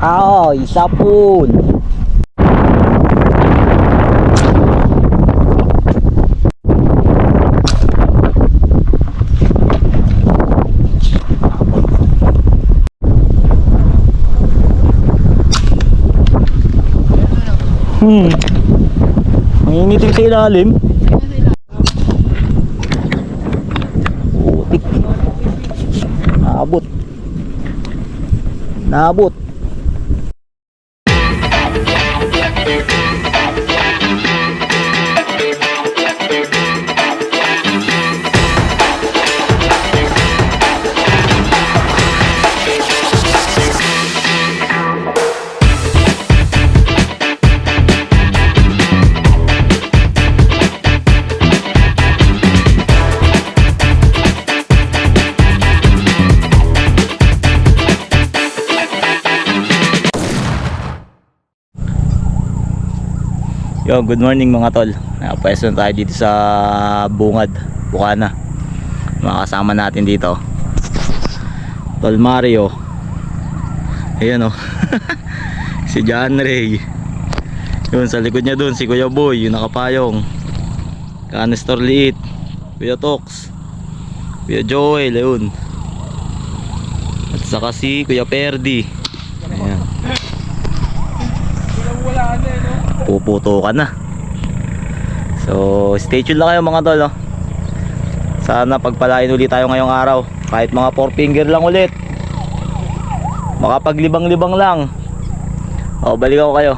Ah, isa po. Hmm. Mangingitim sa ilalim. Putik. Naabot. Naabot. Yo, good morning mga tol. Napwesto na tayo dito sa Bungad, Bukana. Mga kasama natin dito. Tol Mario. Ayan oh. si John Ray. Yun sa likod niya dun si Kuya Boy, yung nakapayong. Canister liit. Kuya Tox. Kuya Joel, ayun. At saka si Kuya Perdi. Ayan. Puputukan na. So stay tuned lang kayo mga tol oh. sana pagpalain ulit tayo ngayong araw. Kahit mga 4 finger lang ulit. Makapaglibang-libang lang. O balik ako kayo.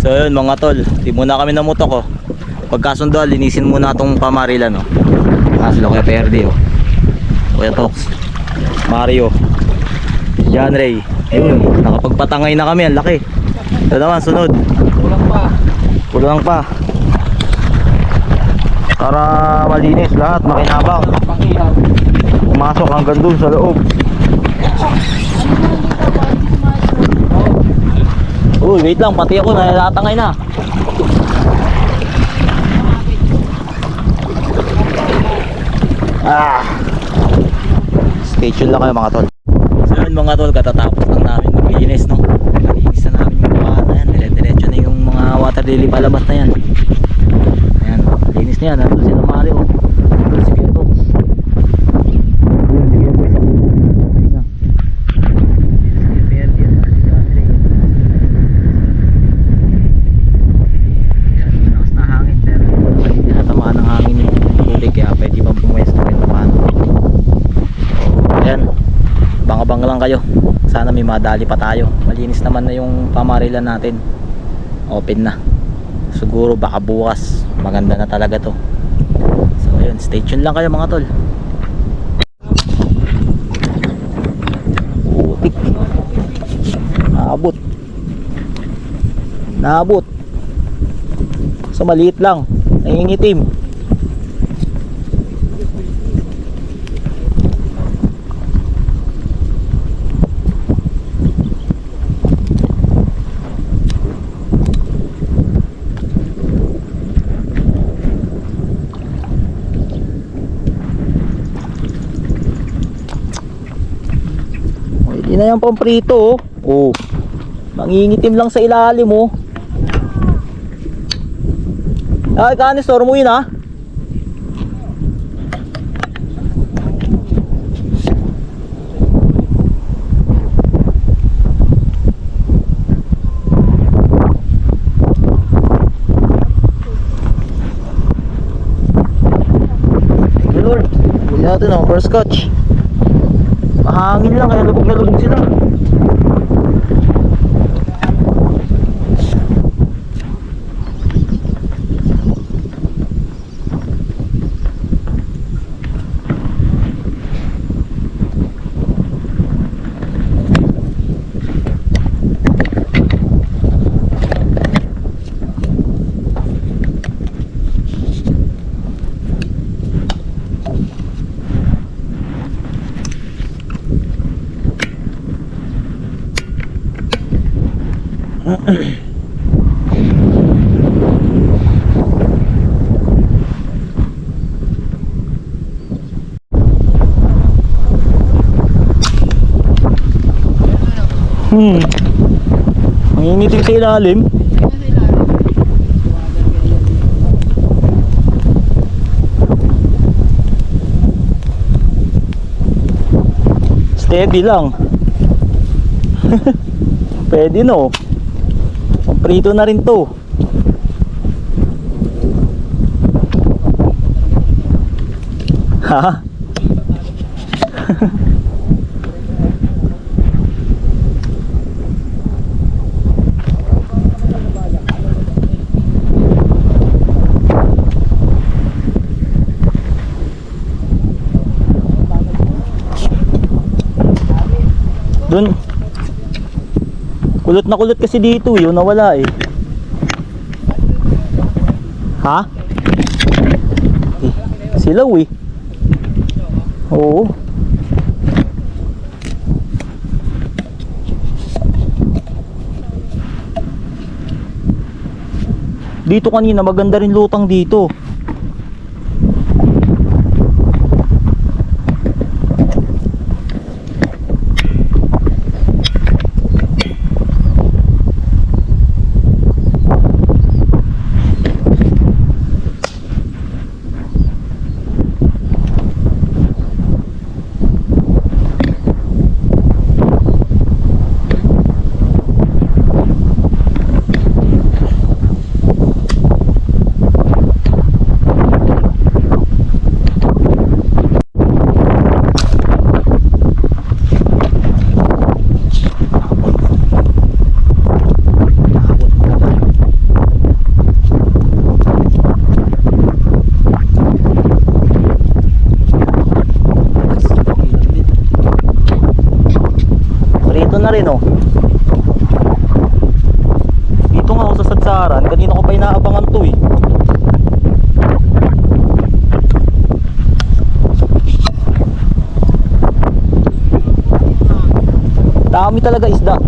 So yun mga tol. Di muna kami namutok oh. pagkasundo linisin muna itong pamarilan oh. ah sila kuya Perdi oh. kuya Tox Mario. John Ray. Yun nakapagpatangay na kami. Ang laki. Ito naman sunod Kulang pa. Para malinis lahat, makinabang. Pumasok hanggang dun sa loob. Uy, wait lang, pati ako nalalatangay na. Ah. Stay tuned lang kayo mga tol. So mga tol, katatapos lang namin maglinis no. Nalinis na namin yung mga na yan. Dire-diretso na yung mga water lily palabas na yan. Ayan, linis na yan. Nandun sila Mario. Nandun si. Ayan, banga-banga lang kayo. Sana may madali pa tayo. Malinis naman na yung pamarilan natin. Open na. Siguro baka bukas. Maganda na talaga to. So ayun, stay tuned lang kayo mga tol. Putik. Naabot. Naabot. So maliit lang. Nangingitim. Oh, Hindi na yung pamprito oh. Oh. Mangingitim lang sa ilalim oh. Ay, kanistor mo yun ah. Natin oh, first catch. Mahangin lang kaya lubog na lubog sila. Hmm. Ang init yung ilalim. Steady lang. Pwede no. Prito na rin to. Ha? Dun. Kulot na kulot kasi dito, yun nawala eh. Ha? Eh, silaw eh. Oo. Dito kanina maganda rin lutang dito. Rito na rin oh. Dito nga ako sa Sadsaran. Kanina ko pa inaabangan to eh. Dami talaga isda,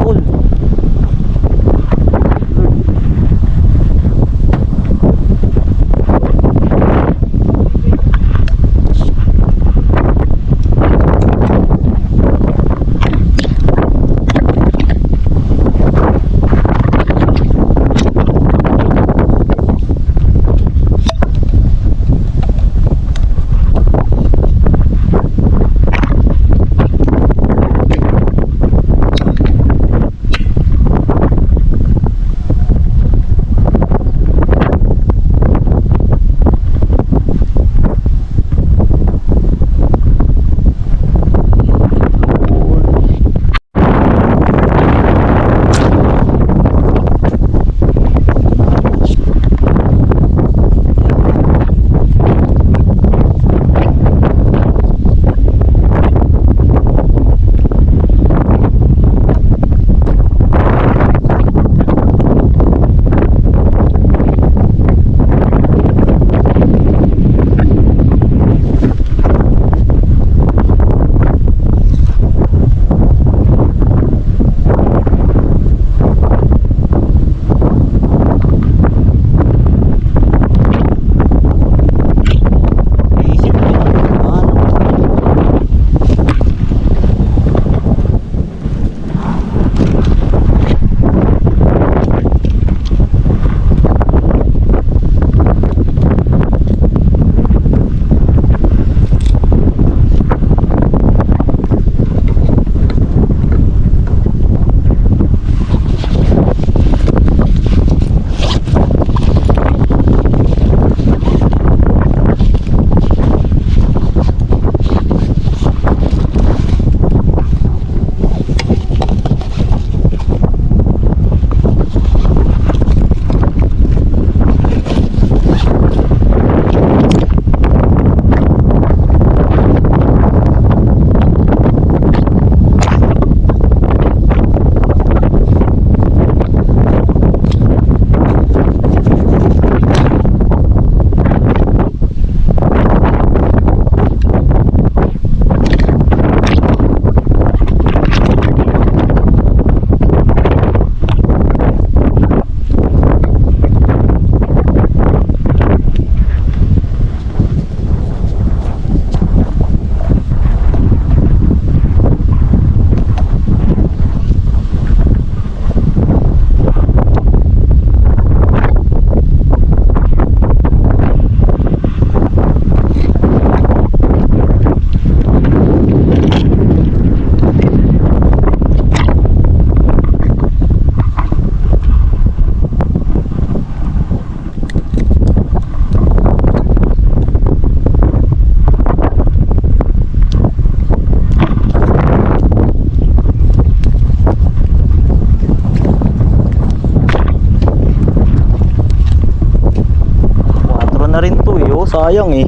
tol. sayang eh.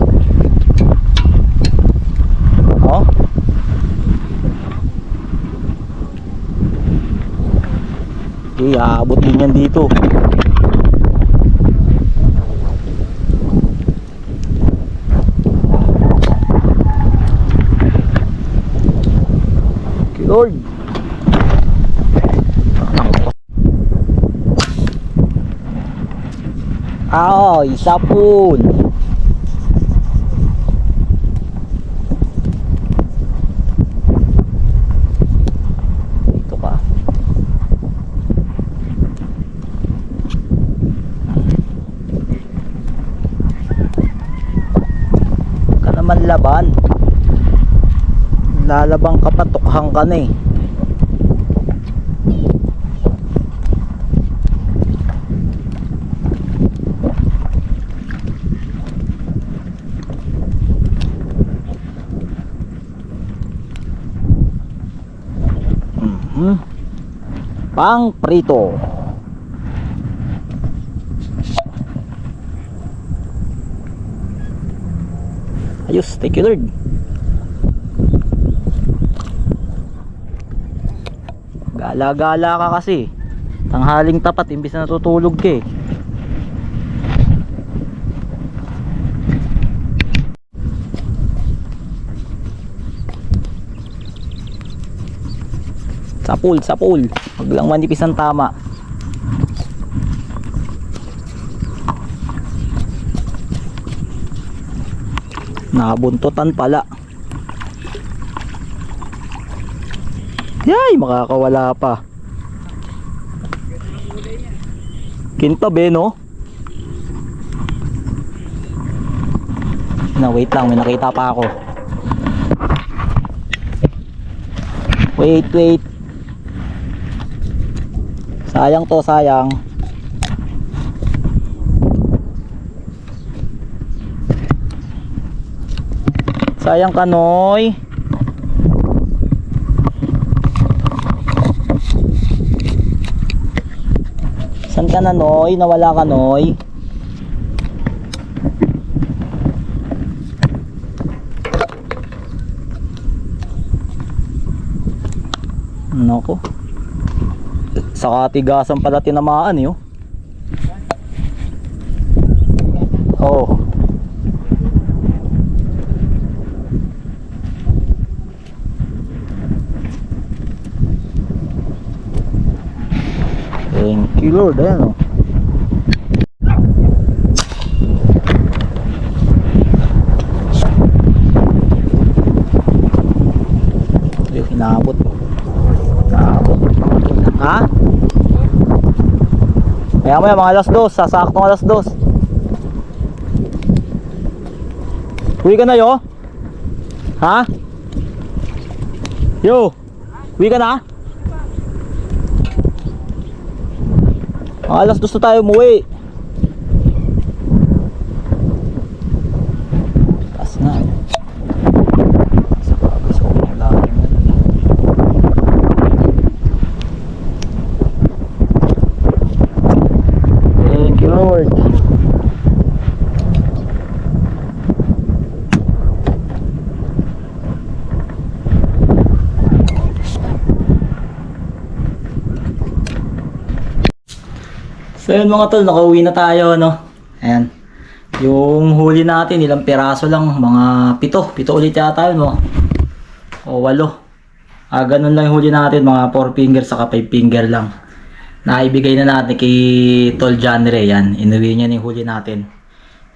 Oh. Okay, aabot din yan dito. Okay, Lord. Ah, isa po. Dito ka. Ka naman laban. Lalabang ka pa, tukhang ka na eh. Mhm. Pang prito. Ayos, thank you Lord. Gala-gala ka kasi. Tanghaling tapat, imbis na natutulog ka eh. Sa pool, sa pool. Huwag lang manipis ang tama. Nabuntutan pala. Yay, makakawala pa. Kintab eh, no? Na, wait lang, may nakita pa ako. Wait, wait. Sayang to, sayang. Sayang kanoy. San ka na, Noy? Nawala ka, Noy? Nako. Sa katigasan pala tinamaan eh, oh. Thank you Lord, ayan oh. Ayun, inaabot. Inaabot. Ha? Maya maya mga alas dos, sasaktong alas dos. Uwi ka na yo? Ha? Yo! Uwi ka na? Alas dos tayo umuwi. Taas nga eh. Sa bagay, sobrang lalim na yun eh. Thank you Lord. So yun mga tol, nakauwi na tayo no. Ayan. Yung huli natin, ilang piraso lang, mga pito. Pito ulit yata yun no. O walo. Ah, ganun lang yung huli natin, mga 4 finger saka 5 finger lang. Naibigay na natin kay Tol Ray yan. Inuwi niya na yung huli natin.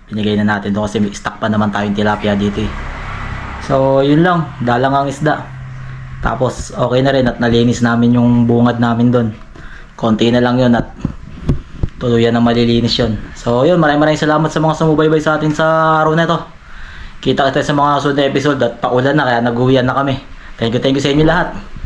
Binigay na natin doon kasi may stock pa naman tayong tilapia dito eh. So yun lang, dalang ang isda. Tapos okay na rin at nalinis namin yung bungad namin doon. Konti na lang yun at tuluyan na malilinis yun. So yun, maraming maraming salamat sa mga sumubaybay sa atin sa araw na ito. Kita kita sa mga susunod na episode at paulan na kaya nag-uwian na kami. Thank you, thank you sa inyo lahat.